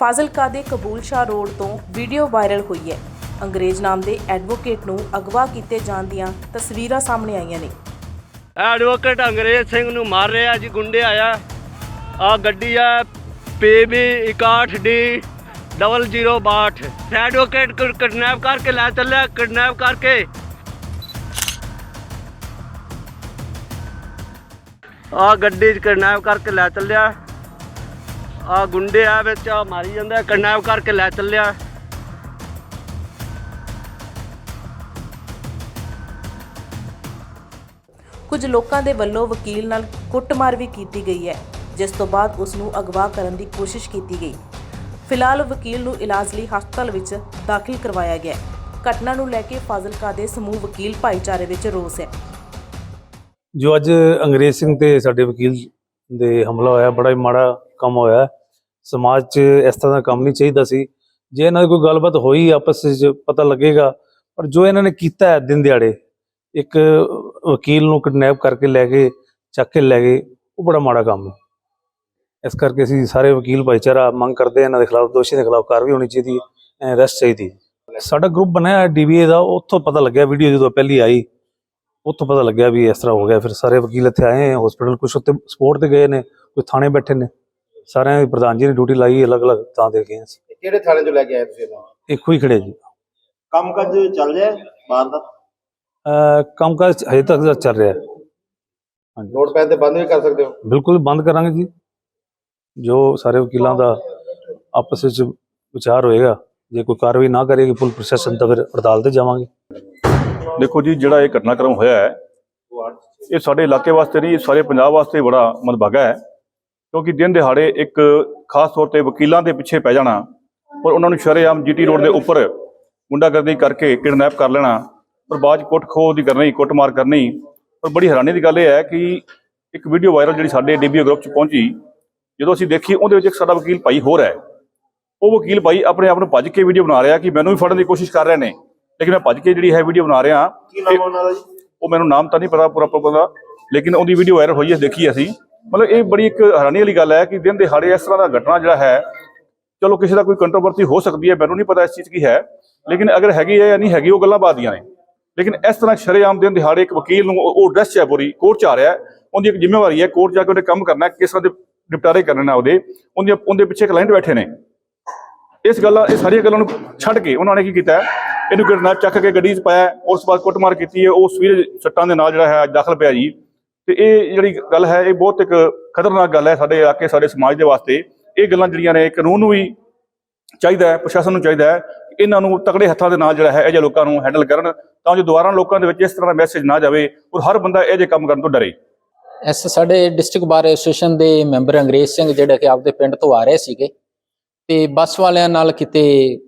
ਫਾਜ਼ਿਲਕਾ ਦੇ ਕਬੂਲ ਸ਼ਾਹ ਰੋਡ ਤੋਂ video viral ਹੋਈ ਹੈ। ਅੰਗਰੇਜ਼ ਨਾਮ ਦੇ ਐਡਵੋਕੇਟ ਨੂੰ ਅਗਵਾ ਕੀਤੇ ਜਾਣ ਦੀਆਂ ਤਸਵੀਰਾਂ ਸਾਹਮਣੇ ਆਈਆਂ ਨੇ। ਐਡਵੋਕੇਟ ਅੰਗਰੇਜ਼ ਸਿੰਘ ਨੂੰ ਮਾਰ ਰਿਹਾ ਜੀ, ਗੁੰਡੇ ਆਇਆ। ਆ ਗੱਡੀ ਆ ਪੀਬੀ 61D 0062 ਐਡਵੋਕੇਟ ਕਿਡਨੈਪ ਕਰਕੇ ਲੈ ਚੱਲਿਆ, ਕਿਡਨੈਪ ਕਰਕੇ। ਆ ਗੱਡੀ ਚ ਕਿਡਨੈਪ ਕਰਕੇ ਲੈ ਚੱਲਿਆ। ਆ ਗੁੰਡੇ ਆ ਵਿੱਚ ਆ ਮਾਰੀ ਜਾਂਦਾ ਕਿਡਨੈਪ ਕਰਕੇ ਲੈ ਚੱਲਿਆ। ਕੁਝ ਲੋਕਾਂ ਦੇ ਵੱਲੋਂ ਵਕੀਲ ਨਾਲ ਕੁੱਟਮਾਰ ਵੀ ਕੀਤੀ ਗਈ ਹੈ ਜਿਸ ਤੋਂ ਬਾਅਦ ਉਸ ਨੂੰ ਅਗਵਾ ਕਰਨ ਦੀ ਕੋਸ਼ਿਸ਼ ਕੀਤੀ ਗਈ। ਫਿਲਹਾਲ ਵਕੀਲ ਨੂੰ ਇਲਾਜ ਲਈ ਹਸਪਤਾਲ ਵਿੱਚ ਦਾਖਲ ਕਰਵਾਇਆ ਗਿਆ ਘਟਨਾ ਨੂੰ ਲੈ ਕੇ ਫਾਜ਼ਿਲਕਾ ਦੇ ਸਮੂਹ ਵਕੀਲ ਭਾਈਚਾਰੇ ਵਿੱਚ ਰੋਸ ਹੈ। ਜੋ ਅੱਜ ਅੰਗਰੇਜ਼ ਸਿੰਘ ਤੇ ਸਾਡੇ ਵਕੀਲ ਦੇ ਹਮਲਾ ਹੋਇਆ ਬੜਾ ਹੀ ਮਾੜਾ ਕੰਮ ਹੋਇਆ ਸਮਾਜ 'ਚ ਇਸ ਤਰ੍ਹਾਂ ਦਾ ਕੰਮ ਨਹੀਂ ਚਾਹੀਦਾ ਸੀ। ਜੇ ਇਹਨਾਂ ਦੀ ਕੋਈ ਗੱਲਬਾਤ ਹੋਈ, ਆਪਸ ਵਿੱਚ ਪਤਾ ਲੱਗੇਗਾ। ਪਰ ਜੋ ਇਹਨਾਂ ਨੇ ਕੀਤਾ ਹੈ ਦਿਨ ਦਿਹਾੜੇ, ਇੱਕ ਵਕੀਲ ਨੂੰ ਕਿਡਨੈਪ ਕਰਕੇ ਲੈ ਕੇ, ਚੱਕ ਕੇ ਲੈ ਗਏ, ਉਹ ਬੜਾ ਮਾੜਾ ਕੰਮ ਹੈ। ਇਸ ਕਰਕੇ ਅਸੀਂ ਸਾਰੇ ਵਕੀਲ ਭਾਈਚਾਰਾ ਮੰਗ ਕਰਦੇ ਹਾਂ, ਇਹਨਾਂ ਦੇ ਖਿਲਾਫ ਦੋਸ਼ੀ ਦੇ ਖਿਲਾਫ ਕਾਰਵਾਈ ਹੋਣੀ ਚਾਹੀਦੀ ਹੈ ਅਰੈਸਟ ਚਾਹੀਦੀ ਹੈ। ਸਾਡਾ ਗਰੁੱਪ ਬਣਿਆ ਹੈ ਡੀਬੀਏ ਦਾ, ਉੱਥੋਂ ਪਤਾ ਲੱਗਿਆ ਵੀਡੀਓ ਜਦੋਂ ਪਹਿਲੀ ਆਈ, ਉੱਥੋਂ ਪਤਾ ਲੱਗਿਆ ਵੀ ਇਸ ਤਰ੍ਹਾਂ ਹੋ ਗਿਆ। ਫਿਰ ਸਾਰੇ ਵਕੀਲ ਇੱਥੇ ਆਏ ਹੈ ਹਸਪੀਟਲ ਕੁਝ ਉੱਤੇ ਸਪੋਰਟ ਤੇ ਗਏ ਨੇ, ਕੋਈ ਥਾਣੇ ਬੈਠੇ ਨੇ। ਸਾਰਿਆਂ ਦੀ ਪ੍ਰਧਾਨ ਜੀ ਨੇ ਡਿਊਟੀ ਲਾਈ ਅਲੱਗ-ਅਲੱਗ ਤਾਂ ਦੇ ਗਏ ਅਸੀਂ। ਕਿਹੜੇ ਥਾਣੇ ਤੋਂ ਲੈ ਕੇ ਆਏ ਤੁਸੀਂ ਇਹਨੂੰ ਇੱਕੋ ਹੀ ਖੜੇ ਜੀ। ਕੰਮ ਕਾਜ ਚੱਲ ਰਿਹਾ ਹੈ ਬਾਹਰ ਦਾ? ਅਹ ਕੰਮਕਾਜ ਹਜੇ ਤੱਕ ਤਾਂ ਚੱਲ ਰਿਹਾ ਹੈ। ਹਾਂਜੀ। ਨੋਟ ਪੈਨ ਤੇ ਬੰਦ ਵੀ ਕਰ ਸਕਦੇ ਹੋ? ਬਿਲਕੁਲ ਬੰਦ ਕਰਾਂਗੇ ਜੀ। ਜੋ ਸਾਰੇ ਵਕੀਲਾਂ ਦਾ ਆਪਸ ਵਿੱਚ ਵਿਚਾਰ ਹੋਏਗਾ ਜੇ ਕੋਈ ਕਾਰਵਾਈ ਨਾ ਕਰੇਗੀ ਪੁਲਿਸ ਪ੍ਰਸ਼ਾਸਨ ਤਾਂ ਫਿਰ ਹੜਤਾਲ ਤੇ ਜਾਵਾਂਗੇ। ਦੇਖੋ ਜੀ ਜਿਹੜਾ ਇਹ ਘਟਨਾਕ੍ਰਮ ਹੋਇਆ ਹੈ ਇਹ ਸਾਡੇ ਇਲਾਕੇ ਵਾਸਤੇ ਨਹੀਂ ਸਾਰੇ ਪੰਜਾਬ ਵਾਸਤੇ ਬੜਾ ਮੰਦਭਾਗਾ ਹੈ। ਕਿਉਂਕਿ ਦਿਨ ਦਿਹਾੜੇ ਇੱਕ ਖਾਸ ਤੌਰ ਤੇ ਵਕੀਲਾਂ ਦੇ ਪਿੱਛੇ ਪੈ ਜਾਣਾ ਔਰ ਉਹਨਾਂ ਨੂੰ ਸ਼ਰੇਆਮ ਜੀਟੀ ਰੋਡ ਦੇ ਉੱਪਰ ਗੁੰਡਾਗਰਦੀ ਕਰਕੇ ਕਿਡਨੈਪ ਕਰ ਲੈਣਾ ਔਰ ਬਾਅਦ 'ਚ ਕੁੱਟ ਖੋਹ ਦੀ ਕਰਨੀ ਕੁੱਟਮਾਰ ਕਰਨੀ ਪਰ ਬੜੀ ਹੈਰਾਨੀ ਦੀ ਗੱਲ ਇਹ ਹੈ ਕਿ ਇੱਕ ਵੀਡੀਓ ਵਾਇਰਲ ਜਿਹੜੀ ਸਾਡੇ ਡੀਬੀਓ ਗਰੁੱਪ 'ਚ ਪਹੁੰਚੀ ਜਦੋਂ ਅਸੀਂ ਦੇਖੀ ਉਹਦੇ ਵਿੱਚ ਇੱਕ ਸਾਡਾ ਵਕੀਲ ਭਾਈ ਹੋਰ ਹੈ। ਉਹ ਵਕੀਲ ਭਾਈ ਆਪਣੇ ਆਪ ਨੂੰ ਭੱਜ ਕੇ ਵੀਡੀਓ ਬਣਾ ਰਿਹਾ ਕਿ ਮੈਨੂੰ ਵੀ ਫੜਨ ਦੀ ਕੋਸ਼ਿਸ਼ ਕਰ ਰਹੇ ਨੇ ਲੇਕਿਨ ਮੈਂ ਭੱਜ ਕੇ ਜਿਹੜੀ ਹੈ ਵੀਡੀਓ ਬਣਾ ਰਿਹਾ ਕੀ ਨਾਮ ਉਹਨਾਂ ਦਾ ਜੀ? ਉਹ ਮੈਨੂੰ ਨਾਮ ਤਾਂ ਨਹੀਂ ਪਤਾ ਪੂਰਾ ਪੂਰਾ ਦਾ ਲੇਕਿਨ ਉਹਦੀ ਵੀਡੀਓ ਵਾਇਰਲ ਹੋਈ ਹੈ ਦੇਖੀ ਅਸੀਂ। ਮਤਲਬ ਇਹ ਬੜੀ ਇੱਕ ਹੈਰਾਨੀ ਵਾਲੀ ਗੱਲ ਹੈ ਕਿ ਦਿਨ ਦਿਹਾੜੇ ਇਸ ਤਰ੍ਹਾਂ ਦਾ ਘਟਨਾ ਜਿਹੜਾ ਹੈ, ਚਲੋ ਕਿਸੇ ਦਾ ਕੋਈ ਕੰਟਰੋਵਰਸੀ ਹੋ ਸਕਦੀ ਹੈ, ਮੈਨੂੰ ਨਹੀਂ ਪਤਾ ਇਸ ਚੀਜ਼ ਕੀ ਹੈ, ਲੇਕਿਨ ਅਗਰ ਹੈਗੀ ਹੈ ਜਾਂ ਨਹੀਂ ਹੈਗੀ, ਉਹ ਗੱਲਾਂ ਬਾਤ ਦੀਆਂ ਨੇ। ਲੇਕਿਨ ਇਸ ਤਰ੍ਹਾਂ ਸ਼ਰੇਆਮ ਦਿਨ ਦਿਹਾੜੇ ਇੱਕ ਵਕੀਲ ਨੂੰ ਉਹ ਡਰੈਸ ਚ ਹੈ ਪੂਰੀ ਕੋਰਟ ਚ ਆ ਰਿਹਾ ਉਹਦੀ ਇੱਕ ਜ਼ਿੰਮੇਵਾਰੀ ਹੈ ਕੋਰਟ ਜਾ ਕੇ ਉਹਨੇ ਕੰਮ ਕਰਨਾ ਕਿਸ ਤਰ੍ਹਾਂ ਦੇ ਨਿਪਟਾਰੇ ਕਰਨੇ ਨੇ ਉਹਦੇ ਉਹਦੇ ਉਹਦੇ ਪਿੱਛੇ ਕਲਾਇੰਟ ਬੈਠੇ ਨੇ। ਇਸ ਗੱਲਾਂ ਇਹ ਸਾਰੀਆਂ ਗੱਲਾਂ ਨੂੰ ਛੱਡ ਕੇ ਉਹਨਾਂ ਨੇ ਕੀ ਕੀਤਾ ਇਹਨੂੰ ਕਿਡਨੈਪ ਚੱਕ ਕੇ ਗੱਡੀ 'ਚ ਪਾਇਆ ਉਸ ਤੋਂ ਬਾਅਦ ਕੁੱਟਮਾਰ ਕੀਤੀ ਹੈ, ਉਹ ਸਵੀਰ ਸੱਟਾਂ ਦੇ ਨਾਲ ਜਿਹੜਾ ਹੈ, ਅੱਜ ਦਾਖਲ ਪਿਆ ਜੀ। ਤੇ ਇਹ ਜਿਹੜੀ ਗੱਲ ਹੈ, ਇਹ ਬਹੁਤ ਇੱਕ ਖਤਰਨਾਕ ਗੱਲ ਹੈ ਸਾਡੇ ਇਲਾਕੇ ਸਾਡੇ ਸਮਾਜ ਦੇ ਵਾਸਤੇ। ਇਹ ਗੱਲਾਂ ਜਿਹੜੀਆਂ ਨੇ, ਕਾਨੂੰਨ ਨੂੰ ਵੀ ਚਾਹੀਦਾ ਹੈ, ਪ੍ਰਸ਼ਾਸਨ ਨੂੰ ਚਾਹੀਦਾ ਹੈ ਇਹਨਾਂ ਨੂੰ ਤਕੜੇ ਹੱਥਾਂ ਦੇ ਨਾਲ ਜਿਹੜਾ ਹੈ, ਇਹ ਜਿਹੇ ਲੋਕਾਂ ਨੂੰ ਹੈਂਡਲ ਕਰਨ ਤਾਂ ਜੋ ਦੁਬਾਰਾ ਲੋਕਾਂ ਦੇ ਵਿੱਚ ਇਸ ਤਰ੍ਹਾਂ ਦਾ ਮੈਸੇਜ ਨਾ ਜਾਵੇ ਔਰ ਹਰ ਬੰਦਾ ਇਹ ਜਿਹੇ ਕੰਮ ਕਰਨ ਤੋਂ ਡਰੇ। ਐਸ ਸਾਡੇ ਡਿਸਟ੍ਰਿਕਟ ਬਾਰ ਐਸੋਸੀਏਸ਼ਨ ਦੇ ਮੈਂਬਰ ਅੰਗਰੇਜ਼ ਸਿੰਘ ਜਿਹੜੇ ਕਿ ਆਪਦੇ ਪਿੰਡ ਤੋਂ ਆ ਰਹੇ ਸੀਗੇ ਤੇ ਬੱਸ ਵਾਲਿਆਂ ਨਾਲ ਕਿਤੇ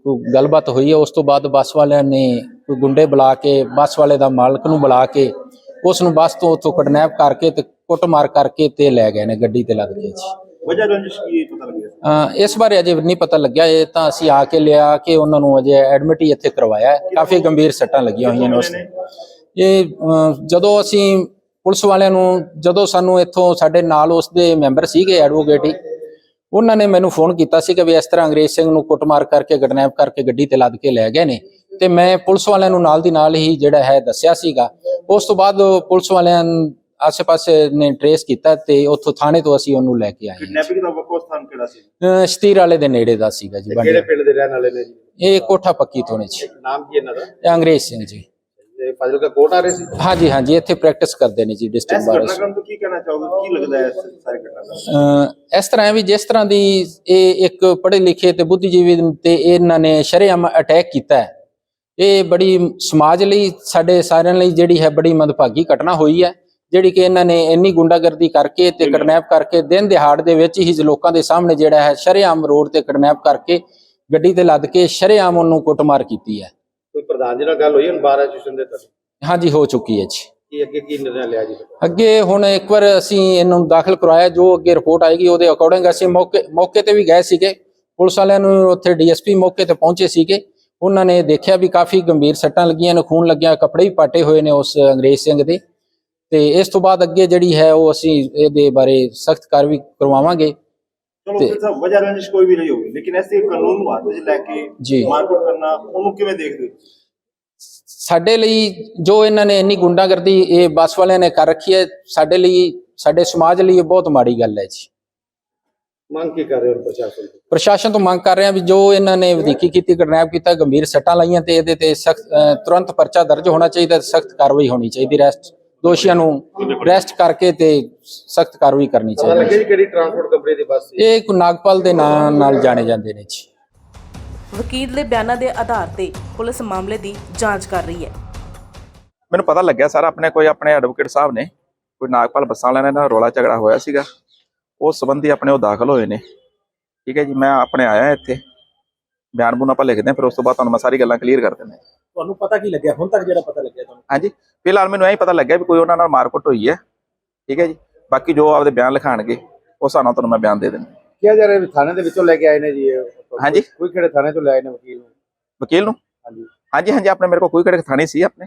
ਕੋਈ ਗੱਲਬਾਤ ਹੋਈ ਹੈ, ਉਸ ਤੋਂ ਬਾਅਦ ਬੱਸ ਵਾਲਿਆਂ ਨੇ ਕੋਈ ਗੁੰਡੇ ਬੁਲਾ ਕੇ, ਬੱਸ ਵਾਲੇ ਦਾ ਮਾਲਕ ਨੂੰ ਬੁਲਾ ਕੇ ਉਸ ਨੂੰ ਬੱਸ ਤੋਂ ਉੱਥੋਂ ਕਿਡਨੈਪ ਕਰਕੇ ਤੇ ਕੁੱਟਮਾਰ ਕਰਕੇ ਤੇ ਲੈ ਗਏ ਨੇ ਗੱਡੀ ਤੇ ਲੱਦ ਕੇ ਜੀ। ਵਜ੍ਹਾ ਰੰਜਿਸ਼ ਕੀ ਪਤਾ ਲੱਗਿਆ? ਅਹ ਇਸ ਬਾਰੇ ਅਜੇ ਨਹੀਂ ਪਤਾ ਲੱਗਿਆ ਇਹ ਤਾਂ ਅਸੀਂ ਆ ਕੇ ਲਿਆ ਕਿ ਉਹਨਾਂ ਨੂੰ ਅਜੇ ਐਡਮਿਟ ਹੀ ਇੱਥੇ ਕਰਵਾਇਆ ਹੈ। ਕਾਫੀ ਗੰਭੀਰ ਸੱਟਾਂ ਲੱਗੀਆਂ ਹੋਈਆਂ ਨੇ ਉਸ ਨੂੰ। ਇਹ ਜਦੋਂ ਅਸੀਂ ਪੁਲਿਸ ਵਾਲਿਆਂ ਨੂੰ ਜਦੋਂ ਸਾਨੂੰ ਇੱਥੋਂ ਸਾਡੇ ਨਾਲ ਉਸ ਦੇ ਮੈਂਬਰ ਸੀਗੇ ਐਡਵੋਕੇਟ ਹੀ ਉਹਨਾਂ ਨੇ ਮੈਨੂੰ ਫੋਨ ਕੀਤਾ ਸੀ ਕਿ ਵੀ ਇਸ ਤਰ੍ਹਾਂ ਅੰਗਰੇਜ਼ ਸਿੰਘ ਨੂੰ ਕੁੱਟਮਾਰ ਕਰਕੇ ਕਿਡਨੈਪ ਕਰਕੇ ਗੱਡੀ ਤੇ ਲੱਦ ਕੇ ਲੈ ਗਏ ਨੇ। ਤੇ ਮੈਂ ਪੁਲਿਸ ਵਾਲਿਆਂ ਨੂੰ ਨਾਲ ਦੀ ਨਾਲ ਹੀ ਜਿਹੜਾ ਹੈ ਦੱਸਿਆ ਸੀਗਾ। ਉਸ ਤੋਂ ਬਾਅਦ ਪੁਲਿਸ ਵਾਲਿਆਂ ਆਸੇ-ਪਾਸੇ ਨੇ ਟਰੇਸ ਕੀਤਾ ਤੇ ਉੱਥੋਂ ਥਾਣੇ ਤੋਂ ਅਸੀਂ ਉਹਨੂੰ ਲੈ ਕੇ ਆਏ। ਕਿਡਨੈਪਿੰਗ ਦਾ ਵੱਖੋ ਸਥਾਨ ਕਿਹੜਾ ਸੀ? ਸ਼ਤੀਰ ਵਾਲੇ ਦੇ ਨੇੜੇ ਦਾ ਸੀਗਾ ਜੀ ਕਿਹੜੇ ਪਿੰਡ ਦੇ ਰਹਿਣ ਵਾਲੇ ਨੇ ਜੀ? ਇਹ ਕੋਠਾ ਪੱਕੀ ਤੋਂ ਨੇ ਜੀ। ਨਾਮ ਕੀ ਇਹਨਾਂ ਦਾ? ਇਹ ਅੰਗਰੇਜ਼ ਸਿੰਘ ਜੀ। ਤੇ ਫਾਜ਼ਿਲਕਾ ਕੋਰਟ ਆ ਰਹੇ ਸੀ? ਹਾਂਜੀ ਹਾਂਜੀ ਇੱਥੇ ਪ੍ਰੈਕਟਿਸ ਕਰਦੇ ਨੇ ਜੀ ਇਸ ਡਿਸਟ੍ਰਿਕਟ ਬਾਰ। ਘਟਨਾਕ੍ਰਮ ਤੋਂ ਕੀ ਕਹਿਣਾ ਚਾਹੋਗੇ? ਕੀ ਲੱਗਦਾ ਹੈ ਇਸ ਸਾਰੇ ਘਟਨਾ ਇਸ ਤਰ੍ਹਾਂ ਵੀ ਜਿਸ ਤਰ੍ਹਾਂ ਦੀ ਇਹ ਇੱਕ ਪੜ੍ਹੇ ਲਿਖੇ ਤੇ ਬੁੱਧੀਜੀਵੀ ਤੇ ਇਹਨਾਂ ਨੇ ਸ਼ਰੇਆਮ ਅਟੈਕ ਕੀਤਾ ਹੈ ਇਹ ਬੜੀ ਸਮਾਜ ਲਈ ਸਾਡੇ ਸਾਰਿਆਂ ਲਈ ਜਿਹੜੀ ਹੈ ਬੜੀ ਮੰਦਭਾਗੀ ਘਟਨਾ ਹੋਈ ਹੈ ਜਿਹੜੀ ਕਿ ਇਹਨਾਂ ਨੇ ਇੰਨੀ ਗੁੰਡਾਗਰਦੀ ਕਰਕੇ ਤੇ ਕਿਡਨੈਪ ਕਰਕੇ ਦਿਨ ਦਿਹਾੜ ਦੇ ਵਿੱਚ ਹੀ ਲੋਕਾਂ ਦੇ ਸਾਹਮਣੇ ਜਿਹੜਾ ਹੈ ਸ਼ਰੇਆਮ ਰੋਡ ਤੇ ਕਿਡਨੈਪ ਕਰਕੇ ਗੱਡੀ ਤੇ ਲੱਦ ਕੇ ਸ਼ਰੇਆਮ ਉਹਨੂੰ ਕੁੱਟਮਾਰ ਕੀਤੀ ਹੈ। ਕੋਈ ਪ੍ਰਧਾਨ ਜੀ ਨਾਲ ਗੱਲ ਹੋਈ ਹੁਣ ਬਾਰ ਐਸੋਸੀਏਸ਼ਨ ਦੇ ਤੱਕ? ਹਾਂਜੀ ਹੋ ਚੁੱਕੀ ਹੈ ਜੀ। ਕੀ ਅੱਗੇ ਕੀ ਨਿਰਣਾ ਲਿਆ ਜੀ? ਅੱਗੇ ਹੁਣ ਇੱਕ ਵਾਰ ਅਸੀਂ ਇਹਨੂੰ ਦਾਖਲ ਕਰਵਾਇਆ ਜੋ ਅੱਗੇ ਰਿਪੋਰਟ ਆਏਗੀ ਉਹਦੇ ਅਕੋਰਡਿੰਗ ਅਸੀਂ ਮੌਕੇ ਮੌਕੇ ਤੇ ਵੀ ਗਏ ਸੀਗੇ। ਪੁਲਿਸ ਵਾਲਿਆਂ ਨੂੰ ਉੱਥੇ ਡੀਐਸਪੀ ਮੌਕੇ ਤੇ ਪਹੁੰਚੇ ਸੀਗੇ। ਉਹਨਾਂ ਨੇ ਦੇਖਿਆ ਵੀ ਕਾਫੀ ਗੰਭੀਰ ਸੱਟਾਂ ਲੱਗੀਆਂ ਨੇ ਖੂਨ ਲੱਗਿਆ ਕੱਪੜੇ ਵੀ ਪਾਟੇ ਹੋਏ ਨੇ ਉਸ ਅੰਗਰੇਜ਼ ਸਿੰਘ ਦੇ। ਤੇ ਇਸ ਤੋਂ ਬਾਅਦ ਅੱਗੇ ਜਿਹੜੀ ਹੈ ਉਹ ਅਸੀਂ ਇਹਦੇ ਬਾਰੇ ਸਖਤ ਕਾਰਵਾਈ ਕਰਵਾਵਾਂਗੇ। ਚਲੋ ਤੇ- ਫਿਰ ਸਭ ਵਜ੍ਹਾ ਰੰਜਿਸ਼ ਕੋਈ ਵੀ ਨਹੀਂ ਹੋਗੀ ਲੇਕਿਨ ਐਸੇ ਕਾਨੂੰਨ ਨੂੰ ਹੱਥ ਵਿੱਚ ਲੈ ਕੇ ਜੀ। ਮਾਰਕੁੱਟ ਕਰਨਾ ਉਹਨੂੰ ਕਿਵੇਂ ਦੇਖਦੇ ਸਾਡੇ ਲਈ ਜੋ ਇਹਨਾਂ ਨੇ ਇੰਨੀ ਗੁੰਡਾਗਰਦੀ ਇਹ ਬੱਸ ਵਾਲਿਆਂ ਨੇ ਕਰ ਰੱਖੀ ਹੈ ਸਾਡੇ ਲਈ ਸਾਡੇ ਸਮਾਜ ਲਈ ਇਹ ਬਹੁਤ ਮਾੜੀ ਗੱਲ ਹੈ ਜੀ। ਮੰਗ ਕੀ ਕਰ ਰਹੇ ਹੋ ਪ੍ਰਸ਼ਾਸਨ ਤੋਂ? ਪ੍ਰਸ਼ਾਸਨ ਤੋਂ ਮੰਗ ਕਰ ਰਹੇ ਹਾਂ ਵੀ ਜੋ ਇਹਨਾਂ ਨੇ ਵਧੀਕੀ ਕੀਤੀ ਕਿਡਨੈਪ ਕੀਤਾ ਗੰਭੀਰ ਸੱਟਾਂ ਲਾਈਆਂ ਤੇ ਇਹਦੇ ਤੇ ਸਖਤ ਤੁਰੰਤ ਪਰਚਾ ਦਰਜ ਹੋਣਾ ਚਾਹੀਦਾ ਸਖਤ ਕਾਰਵਾਈ ਹੋਣੀ ਚਾਹੀਦੀ ਰੈਸਟ ਦੋਸ਼ੀਆਂ ਨੂੰ ਰੈਸਟ ਕਰਕੇ ਤੇ ਸਖਤ ਕਾਰਵਾਈ ਕਰਨੀ ਚਾਹੀਦੀ। ਕਿਹੜੀ ਟਰਾਂਸਪੋਰਟ ਕੰਪਨੀ ਦੀ ਬੱਸ ਇਹ ਇੱਕ ਨਾਗਪਾਲ ਦੇ ਨਾਂ ਨਾਲ ਜਾਣੇ ਜਾਂਦੇ ਨੇ ਜੀ। ਵਕੀਲ ਦੇ ਬਿਆਨਾਂ ਦੇ ਆਧਾਰ ਤੇ ਪੁਲਿਸ ਮਾਮਲੇ ਦੀ ਜਾਂਚ ਕਰ ਰਹੀ ਹੈ। ਮੈਨੂੰ ਪਤਾ ਲੱਗਿਆ ਸਰ ਆਪਣੇ ਕੋਈ ਆਪਣੇ ਐਡਵੋਕੇਟ ਸਾਹਿਬ ਨੇ ਕੋਈ ਨਾਗਪਾਲ ਬੱਸਾਂ ਵਾਲਿਆਂ ਨਾਲ ਰੌਲਾ ਝਗੜਾ ਹੋਇਆ ਸੀਗਾ। ਉਸ ਸੰਬੰਧੀ ਆਪਣੇ ਉਹ ਦਾਖਲ ਹੋਏ ਨੇ। ਠੀਕ ਹੈ ਜੀ ਮੈਂ ਆਪਣੇ ਆਇਆ ਇੱਥੇ। ਬਿਆਨ ਬੁਨ ਆਪਾਂ ਲਿਖਦੇ ਹਾਂ ਫਿਰ ਉਸ ਤੋਂ ਬਾਅਦ ਤੁਹਾਨੂੰ ਮੈਂ ਸਾਰੀ ਗੱਲਾਂ ਕਲੀਅਰ ਕਰ ਦਿੰਦਾ ਤੁਹਾਨੂੰ ਪਤਾ ਕੀ ਲੱਗਿਆ? ਹੁਣ ਤੱਕ ਜਿਹੜਾ ਪਤਾ ਲੱਗਿਆ ਤੁਹਾਨੂੰ? ਹਾਂਜੀ ਫਿਲਹਾਲ ਮੈਨੂੰ ਇਹ ਪਤਾ ਲੱਗਿਆ ਵੀ ਕੋਈ ਉਹਨਾਂ ਨਾਲ ਮਾਰਕੁੱਟ ਹੋਈ ਹੈ। ਠੀਕ ਹੈ ਜੀ ਬਾਕੀ ਜੋ ਆਪਦੇ ਬਿਆਨ ਲਿਖਾਣਗੇ ਉਸ ਹਿਸਾਬ ਨਾਲ ਤੁਹਾਨੂੰ ਮੈਂ ਬਿਆਨ ਦੇ ਦਿੰਦਾ ਕਿਹਾ ਜਾ ਰਿਹਾ ਥਾਣੇ ਦੇ ਵਿੱਚੋਂ ਲੈ ਕੇ ਆਏ ਨੇ ਜੀ? ਹਾਂਜੀ। ਕੋਈ ਕਿਹੜੇ ਥਾਣੇ ਤੋਂ ਲੈ ਆਏ ਨੇ ਵਕੀਲ ਨੂੰ? ਵਕੀਲ ਨੂੰ? ਹਾਂਜੀ। ਹਾਂਜੀ ਹਾਂਜੀ ਆਪਣੇ ਮੇਰੇ ਕੋਲ ਕੋਈ ਕਿਹੜੇ ਥਾਣੇ ਸੀ ਆਪਣੇ?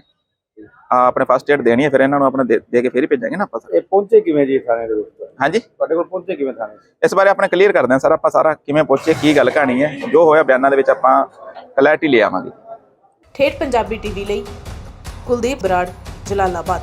ਆਪਣੇ ਫਸਟ ਏਡ ਦੇਣੀ ਹੈ ਫਿਰ ਇਹਨਾਂ ਨੂੰ ਆਪਣੇ ਦੇ- ਦੇ ਕੇ ਫਿਰ ਹੀ ਭੇਜਾਂਗੇ ਨਾ ਆਪਾਂ ਸਰ। ਇਹ ਪਹੁੰਚੇ ਕਿਵੇਂ ਜੀ ਥਾਣੇ ਦੇ ਵਿੱਚ? ਹਾਂਜੀ। ਤੁਹਾਡੇ ਕੋਲ ਪਹੁੰਚੇ ਕਿਵੇਂ ਥਾਣੇ ਇਸ ਬਾਰੇ ਆਪਣੇ ਕਲੀਅਰ ਕਰਦੇ ਹਾਂ ਸਰ ਆਪਾਂ ਸਾਰਾ ਕਿਵੇਂ ਪਹੁੰਚੇ ਕੀ ਗੱਲ ਕਹਾਣੀ ਹੈ ਜੋ ਹੋਇਆ ਬਿਆਨਾਂ ਦੇ ਵਿੱਚ ਆਪਾਂ ਕਲੈਰਿਟੀ ਲੈ ਆਵਾਂਗੇ। ਠੇਠ ਪੰਜਾਬੀ ਟੀਵੀ ਲਈ ਕੁਲਦੀਪ ਬਰਾੜ ਜਲਾਲਾਬਾਦ।